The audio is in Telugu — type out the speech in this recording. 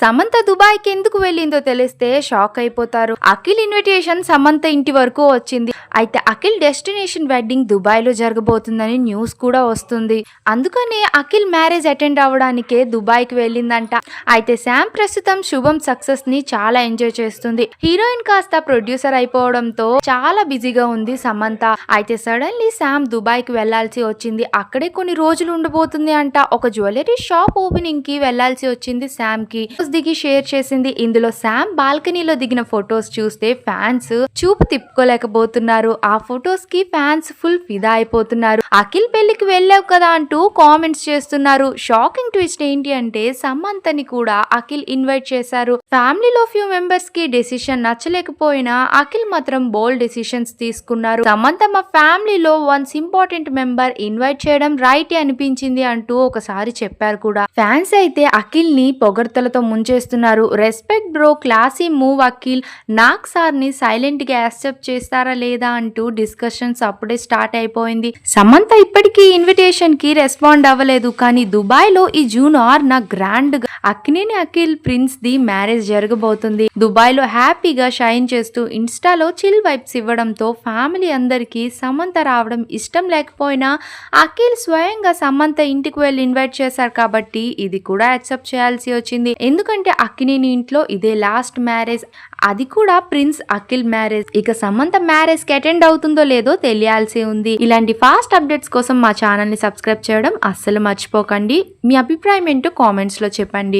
సమంత దుబాయ్కి ఎందుకు వెళ్ళిందో తెలిస్తే షాక్ అయిపోతారు. అఖిల్ ఇన్విటేషన్ సమంత ఇంటి వరకు వచ్చింది. అయితే అఖిల్ డెస్టినేషన్ వెడ్డింగ్ దుబాయ్లో జరగబోతుందని న్యూస్ కూడా వస్తుంది. అందుకనే అఖిల్ మ్యారేజ్ అటెండ్ అవ్వడానికే దుబాయ్కి వెళ్ళిందంట. అయితే శామ్ ప్రస్తుతం శుభం సక్సెస్ని చాలా ఎంజాయ్ చేస్తుంది. హీరోయిన్ కాస్త ప్రొడ్యూసర్ అయిపోవడంతో చాలా బిజీగా ఉంది సమంత. అయితే సడన్లీ శామ్ దుబాయ్కి వెళ్ళాల్సి వచ్చింది. అక్కడే కొన్ని రోజులు ఉండబోతుంది అంట. ఒక జ్యువెలరీ షాప్ ఓపెనింగ్కి వెళ్ళాల్సి వచ్చింది శామ్కి ఫొటోస్ దిగి షేర్ చేసింది. ఇందులో శామ్ బాల్కనీలో దిగిన ఫొటోస్ చూస్తే ఫ్యాన్స్ చూపు తిప్పుకోలేకపోతున్నారు. ఆ ఫొటోస్కి ఫ్యాన్స్ ఫుల్ ఫిదా అయిపోతున్నారు. అఖిల్ పెళ్ళికి వెళ్ళావు కదా అంటూ కామెంట్స్ చేస్తున్నారు. షాకింగ్ ట్విస్ట్ ఏంటి అంటే సమంతని కూడా అఖిల్ ఇన్వైట్ చేశారు. ఫ్యామిలీలో ఫ్యూ మెంబర్స్కి డెసిషన్ నచ్చలేకపోయినా అఖిల్ మాత్రం బోల్డ్ డెసిషన్స్ తీసుకున్నారు. సమంత మా ఫ్యామిలీలో వన్స్ ఇంపార్టెంట్ మెంబర్ ఇన్వైట్ చేయడం రైట్ అనిపించింది అంటూ ఒకసారి చెప్పారు కూడా. ఫ్యాన్స్ అయితే అఖిల్ని పొగడ్తలతో చేస్తున్నారు. Respect bro classy move Akhil Nag సార్ని సైలెంట్గా యాక్సెప్ట్ చేస్తారా లేదా అంటూ డిస్కషన్స్ అప్పుడే స్టార్ట్ అయిపోయింది. సమంత ఇప్పటికీ ఇన్విటేషన్కి రెస్పాండ్ అవ్వలేదు కానీ దుబాయ్లో ఈ జూన్ ఆర్ నా Akkineni Akkineni Akhil prince the marriage జరగబోతుంది. దుబాయ్లో హ్యాపీగా షైన్ చేస్తూ ఇన్స్టాలో చిల్ వైబ్స్ ఇవ్వడంతో ఫ్యామిలీ అందరికీ సమంత రావడం ఇష్టం లేకపోయినా అఖిల్ స్వయంగా సమంత ఇంటికి వెళ్ళి ఇన్వైట్ చేశారు కాబట్టి ఇది కూడా యాక్సెప్ట్ చేయాల్సి వచ్చింది. ఎందుకంటే అక్కినేని ఇంట్లో ఇదే లాస్ట్ మ్యారేజ్ అది కూడా ప్రిన్స్ అఖిల్ మ్యారేజ్. ఇక సమంత మ్యారేజ్కి అటెండ్ అవుతుందో లేదో తెలియాల్సి ఉంది. ఇలాంటి ఫాస్ట్ అప్డేట్స్ కోసం మా ఛానల్ని సబ్స్క్రైబ్ చేయడం అస్సలు మర్చిపోకండి. మీ అభిప్రాయం ఏంటో కామెంట్స్లో చెప్పండి.